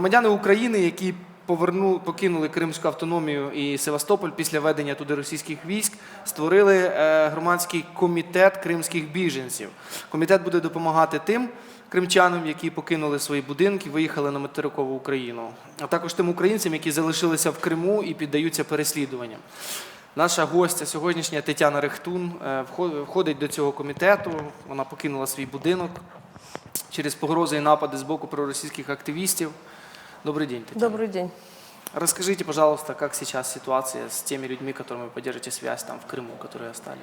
Громадяни України, які поверну, покинули Кримську автономію і Севастополь після ведення туди російських військ, створили е, громадський комітет кримських біженців. Комітет буде допомагати тим кримчанам, які покинули свої будинки, виїхали на материкову Україну, а також тим українцям, які залишилися в Криму і піддаються переслідуванням. Наша гостя сьогоднішня Тетяна Рехтун е, вхо- входить до цього комітету. Вона покинула свій будинок через погрози і напади з боку проросійських активістів. Добрый день, Татьяна. Добрый день. Расскажите, пожалуйста, как сейчас ситуация с теми людьми, которыми вы поддержите связь там в Крыму, которые остались?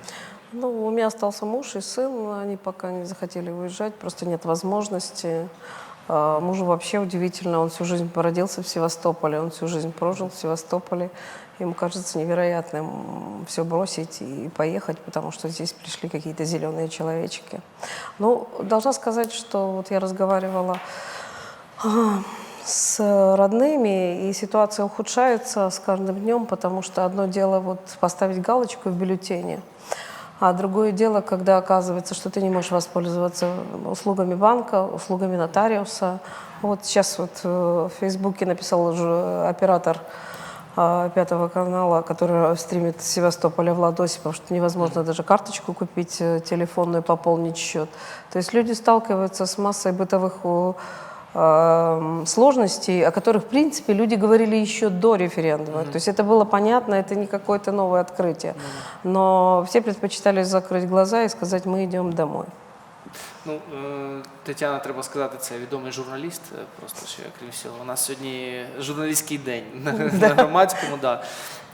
Ну, у меня остался муж и сын, они пока не захотели уезжать, просто нет возможности. А, Мужу вообще удивительно, он всю жизнь родился в Севастополе, он всю жизнь прожил в Севастополе. Ему кажется невероятным все бросить и поехать, потому что здесь пришли какие-то зеленые человечки. Ну, должна сказать, что вот я разговаривала а, с родными, и ситуация ухудшается с каждым днем, потому что одно дело вот поставить галочку в бюллетене, а другое дело, когда оказывается, что ты не можешь воспользоваться услугами банка, услугами нотариуса. Вот сейчас вот э, в Фейсбуке написал уже оператор а, Пятого канала, который стримит Севастополя Влад Осипов, что невозможно даже карточку купить э, телефонную, пополнить счет. То есть люди сталкиваются с массой бытовых сложностей, о которых, в принципе, люди говорили еще до референдума. То есть это было понятно, это не какое-то новое открытие. Но все предпочитали закрыть глаза и сказать, мы идем домой. Ну, е, Тетяна, треба сказати, це відомий журналіст, е, просто ще крім всього. У нас сьогодні журналістський день на, на громадському, да.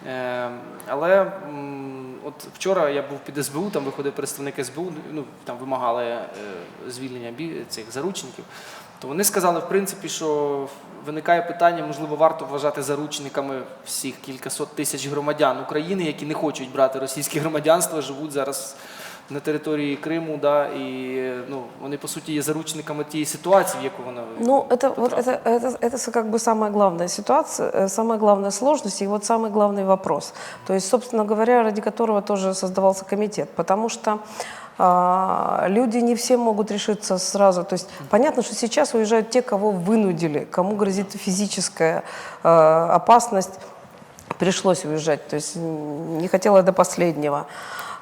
Е, але м, от вчора я був під СБУ, там виходив представник СБУ, ну там вимагали е, звільнення бі- цих заручників. То вони сказали, в принципі, що виникає питання, можливо, варто вважати заручниками всіх кількасот тисяч громадян України, які не хочуть брати російське громадянство, живуть зараз на території Криму, да, і ну, вони по суті є заручниками тієї ситуації, в яку вона Ну, это, вот потрапила. это, это, это с- как бы самая главная ситуация, э, самая главная сложность и вот самый главный вопрос. То есть, собственно говоря, ради которого тоже создавался комитет. Потому что а, люди не все могут решиться сразу. То есть понятно, что сейчас уезжают те, кого вынудили, кому грозит физическая э, опасность, пришлось уезжать, то есть м, не хотела до последнего.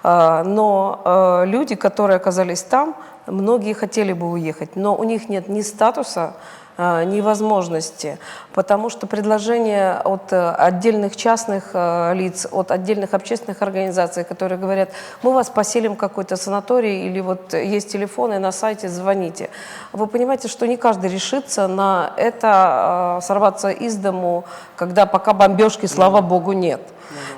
А, Но э, люди, которые оказались там, многие хотели бы уехать, но у них нет ни статуса, э, ни возможности, потому что предложения от э, отдельных частных э, лиц, от отдельных общественных организаций, которые говорят, мы вас поселим в какой-то санаторий или вот есть телефоны на сайте, звоните. Вы понимаете, что не каждый решится на это сорваться из дому, когда пока бомбежки, слава богу, нет.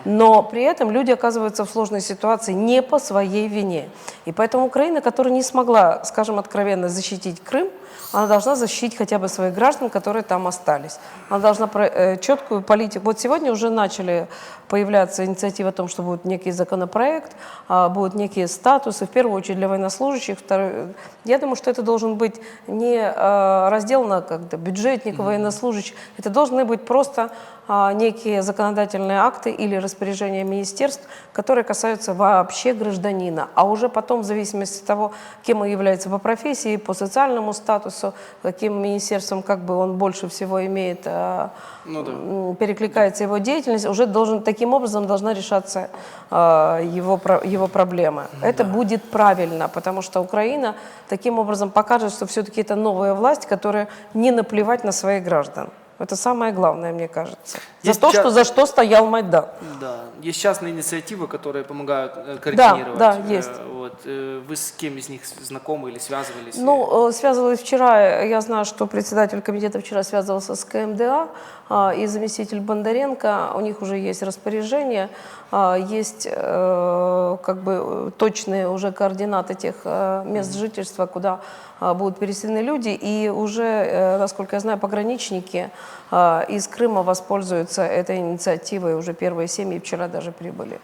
Но при этом люди оказываются в сложной ситуации не по своей вине. И поэтому Украина, которая не смогла, скажем откровенно, защитить Крым, она должна защитить хотя бы своих граждан, которые там остались. Она должна э, четкую политику. Вот сегодня уже начали появляться инициативы о том, что будет некий законопроект, а, будут некие статусы, в первую очередь для военнослужащих. Второй, я думаю, что это должен быть не э, раздел на как-то бюджетник, военнослужащих. Это должны быть просто а, некие законодательные акты или распоряжения министерств, которые касаются вообще гражданина. А уже потом, в зависимости от того, кем он является по профессии, по социальному статусу, каким министерством как бы он больше всего имеет, а, Ну да. перекликается его деятельность, уже должен, таким образом должна решаться а, его, его проблема. Это будет правильно, потому что Украина таким образом покажет, что все-таки это новая власть, которая не наплевать на своих граждан. Это самое главное, мне кажется. За Есть то, ча- что, за что стоял Майдан. Да. Есть частные инициативы, которые помогают э, координировать. да, Э, есть. Вот. Э, Вы с кем из них знакомы или связывались? Ну, э, связывалась вчера, я знаю, что председатель комитета вчера связывался с КМДА а, и заместитель Бондаренко, у них уже есть распоряжение, а, есть э, как бы э, точные уже координаты тех э, мест жительства, куда а, будут переселены люди, и уже, э, насколько я знаю, пограничники а, из Крыма воспользуются этой инициативой, уже первые семьи вчера даже прибыли.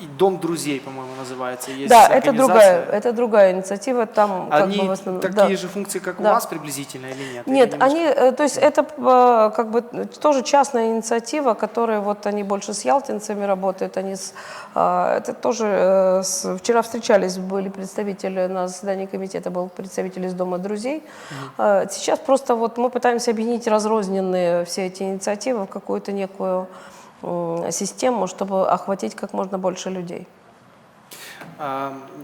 и Дом друзей, по-моему, называется. Есть Да, это организация. другая, это другая инициатива. Там как Они бы в основном, такие да. же функции, как у Да. вас приблизительно или нет? Нет, Или немножко- они, э, то есть это э, как бы тоже частная инициатива, которая вот они больше с ялтинцами работают, они с, а, это тоже э, с- вчера встречались, были представители на заседании комитета, был представитель из Дома друзей. А, Сейчас просто вот мы пытаемся объединить разрозненные все эти инициативы в какую-то некую м, систему, чтобы охватить как можно больше людей.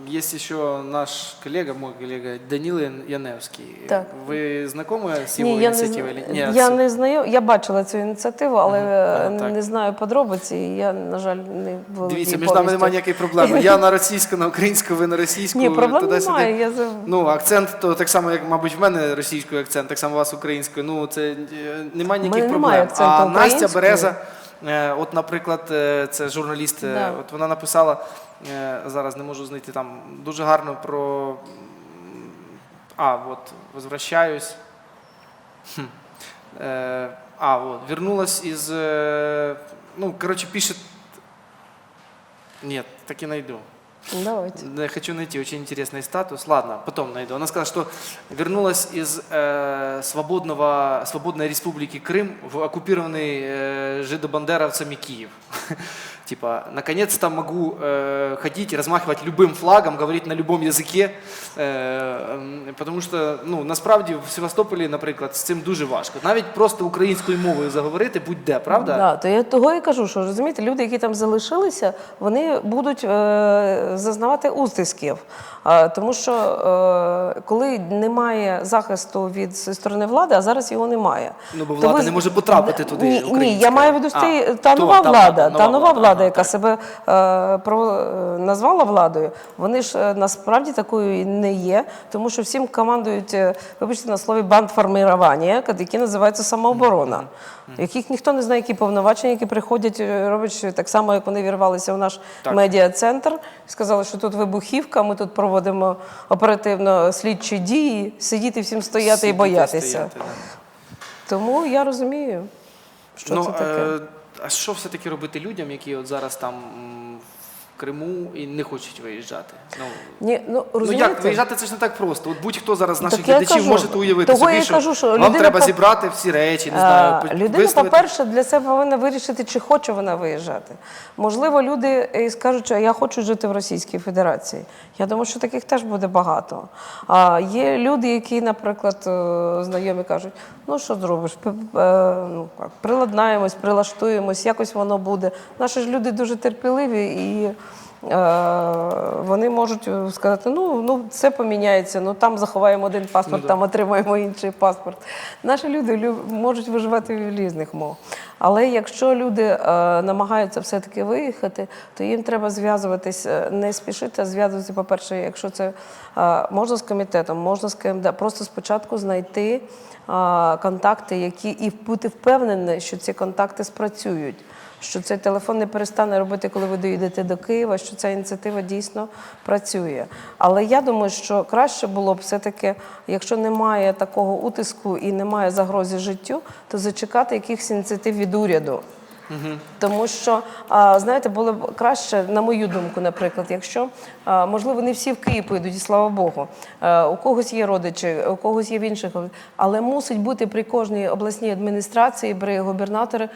Есть еще наш коллега, мой коллега Данил Ян- Яневський. Так. Ви знакомі з його Ні, я не, ініціативою? я не знаю, я бачила цю ініціативу, але е, не знаю подробиці, я, на жаль, не володію Дивіться, між нами немає ніякої проблеми. Я на російську, на українську, ви на російську. Ні, проблем немає. Я. Ну, акцент то так само, як, мабуть, в мене російською акцент, так само у вас українською. Ну, це е, немає ніяких проблем. немає акценту а Настя. Береза, от, наприклад, е, це журналіст, е, Да. от вона написала, е, зараз не можу знайти там, дуже гарно про. А, от, возвращаюсь. Хм. Е, А, от, вернулась э, Ну, коротше, пише. Ні, так і найду. Давайте. Да, хочу найти очень интересный статус. Ладно, потом найду. Она сказала, что вернулась из э, свободного, свободной республики Крым в оккупированный э, жидобандеровцами Киев. Типа, наконец-то могу э, ходить и размахивать любым флагом, говорить на любом языке, э, м, потому що ну насправді в Севастополі, наприклад, з цим дуже важко. Навіть просто українською мовою заговорити будь-де, правда? Да, то я того і кажу, що розумієте, люди, які там залишилися, вони будуть е, зазнавати утисків. Тому що е, коли немає захисту від сторони влади, а зараз його немає. Ну, бо влада ви- не може потрапити туди, Ні, ні я маю в виду та то, нова та влада, та нова влада, яка себе е, е, назвала владою, вони ж насправді такою і не є, тому що всім командують, вибачте на слові, бандформування, які називаються самооборона, яких ніхто не знає, які повноваження, які приходять, роблять так само, як вони вірвалися в наш медіа-центр, сказали, що тут вибухівка, ми тут проводимо оперативно слідчі дії, сидіти всім стояти і боятися. стояти, да. Тому я розумію, що ну, це таке. Е, а що все-таки робити людям, які от зараз там м, в Криму і не хочуть виїжджати? Ну, Ні, ну, ну як виїжджати це ж не так просто. От будь-хто зараз з наших Так глядачів може уявити того собі, я що, кажу, що вам людина треба по- зібрати всі речі, не знаю, по- Людина, виставити. по-перше, для себе повинна вирішити, чи хоче вона виїжджати. Можливо, люди і скажуть, що я хочу жити в Російській Федерації. Я думаю, що таких теж буде багато. А є люди, які, наприклад, е, знайомі кажуть, ну що зробиш, е, ну, приладнаємось, прилаштуємось, якось воно буде. Наші ж люди дуже терпеливі і. Е, Вони можуть е, сказати, ну, ну це поміняється, ну там заховаємо один паспорт, да. там отримаємо інший паспорт. Наші люди лю- можуть виживати в різних мов. Але якщо люди е, намагаються все-таки виїхати, то їм треба зв'язуватись, е, не спішити, а зв'язуватися, по-перше, якщо це е, можна з комітетом, можна з КМД, просто спочатку знайти е, контакти, які і бути впевнені, що ці контакти спрацюють. Що цей телефон не перестане робити, коли ви доїдете до Києва, що ця ініціатива дійсно працює. Але я думаю, що краще було б все-таки, якщо немає такого утиску і немає загрози життю, то зачекати якихось ініціатив від уряду. Тому що, знаєте, було б краще, на мою думку, наприклад, якщо можливо не всі в Київ поїдуть, і слава Богу. У когось є родичі, у когось є в інших, але мусить бути при кожній обласній адміністрації, при губернаторі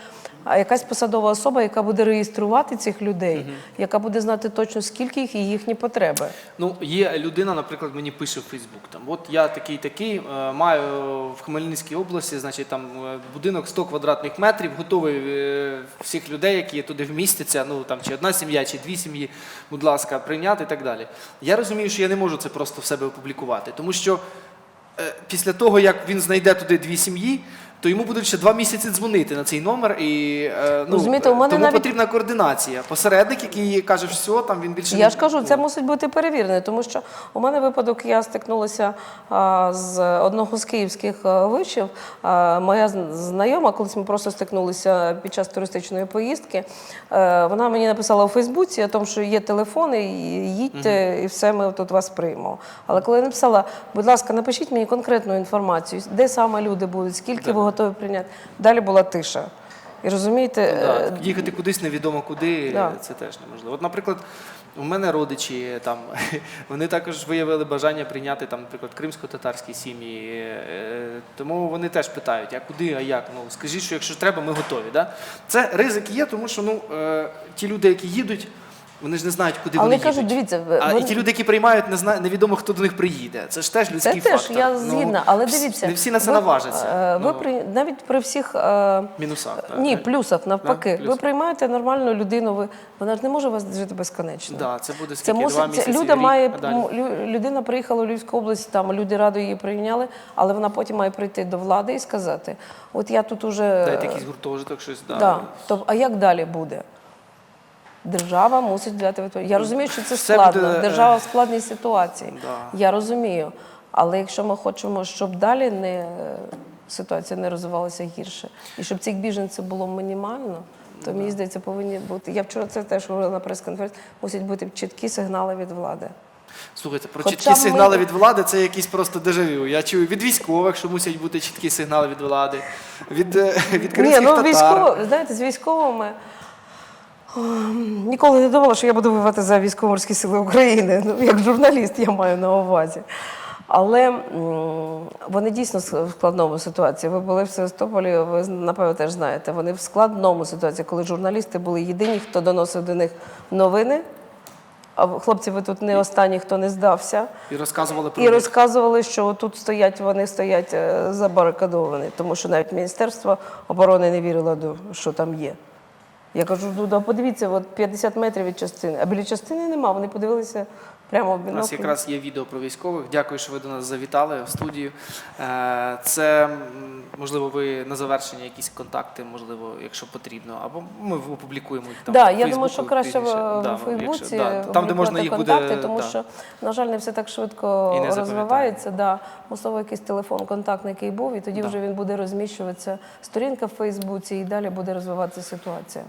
якась посадова особа, яка буде реєструвати цих людей, яка буде знати точно скільки їх і їхні потреби. Ну, є людина, наприклад, мені пише в Фейсбук. Там, от я такий такий, е, маю в Хмельницькій області, значить, там е, будинок 100 квадратних метрів, готовий е, всіх людей, які туди вмістяться, ну там чи одна сім'я, чи дві сім'ї, будь ласка, прийняти і так далі. Я розумію, що я не можу це просто в себе опублікувати, тому що е, після того, як він знайде туди дві сім'ї. То йому будуть ще два місяці дзвонити на цей номер, і е, ну, Розумієте, у мене тому навіть- потрібна координація. Посередник, який каже, все, там він більше Я не ж кажу, це мусить бути перевірене, тому що у мене випадок, я стикнулася а, з одного з київських а, вишів. А, моя знайома, колись ми просто стикнулися під час туристичної поїздки. е, вона мені написала у Фейсбуці, о тому, що є телефони, і їдьте, і все, ми тут вас приймемо. Але коли я написала, будь ласка, напишіть мені конкретну інформацію, де саме люди будуть, скільки ви готові прийняти. Далі була тиша. І розумієте, Ну, е, да, їхати кудись невідомо куди, Да. це теж неможливо. От, наприклад, у мене родичі там вони також виявили бажання прийняти там, наприклад, кримсько-татарські сім'ї. е, Тому вони теж питають, а куди, а як? Ну скажіть, що якщо треба, ми готові. Да? Це ризик є, тому що ну е, ті люди, які їдуть. Вони ж не знають, куди Але вони кажуть, їдуть. дивіться, ви- а і ті люди, які приймають, не зна... невідомо, хто до них приїде. Це ж теж Це людський теж фактор. я Ну, але вс- дивіться, не всі на це ви, наважаться. е, Ви Ну, при навіть при всіх е, мінусах. так. ні, плюсах навпаки. Да, ви приймаєте нормальну людину. Ви вона ж не може вас жити безконечно. Да, це буде Це скільки, два мусить це, місяці, люда рік, має а далі? м, лю- людина приїхала в Львівську область, там люди радо її прийняли, але вона потім має прийти до влади і сказати: от я тут уже Дайте якийсь гуртожиток, щось. Да. да, то а як далі буде? Держава мусить взяти відповідь. Я розумію, що це Все складно. буде, е, Держава в складній ситуації. Да. Я розумію. Але якщо ми хочемо, щоб далі не ситуація не розвивалася гірше, і щоб цих біженців було мінімально, то мені здається, повинні бути. Я вчора це теж говорила на прес-конференції, мусять бути чіткі сигнали від влади. Слухайте, про Хоча чіткі ми- сигнали від влади це якісь просто дежавю. Я чую від військових, що мусять бути чіткі сигнали від влади, від, е, від Ні, ну татар. військово, знаєте, з військовими. О, Ніколи не думала, що я буду воювати за військово-морські сили України. Ну, як журналіст я маю на увазі. Але вони дійсно в складному ситуації. Ви були в Севастополі, ви напевно теж знаєте. Вони в складному ситуації, коли журналісти були єдині, хто доносив до них новини. А хлопці, ви тут не останні, хто не здався. І розказували про І них. розказували, що тут стоять, вони стоять е, забарикадовані, тому що навіть Міністерство оборони не вірило, що там є. Я кажу, ну подивіться, от 50 метрів від частини. А біля частини нема. Вони подивилися прямо в У нас якраз є відео про військових. Дякую, що ви до нас завітали в студію. Е, Це можливо ви на завершення якісь контакти, можливо, якщо потрібно, або ми опублікуємо їх там. Да, в я думаю, що краще в, в Фейсбуці да, там, де можна їх контакти, буде тому да. що, на жаль, не все так швидко розвивається. Да. Можливо, якийсь телефон контактний, який був, і тоді вже він буде розміщуватися сторінка в Фейсбуці, і далі буде розвиватися ситуація.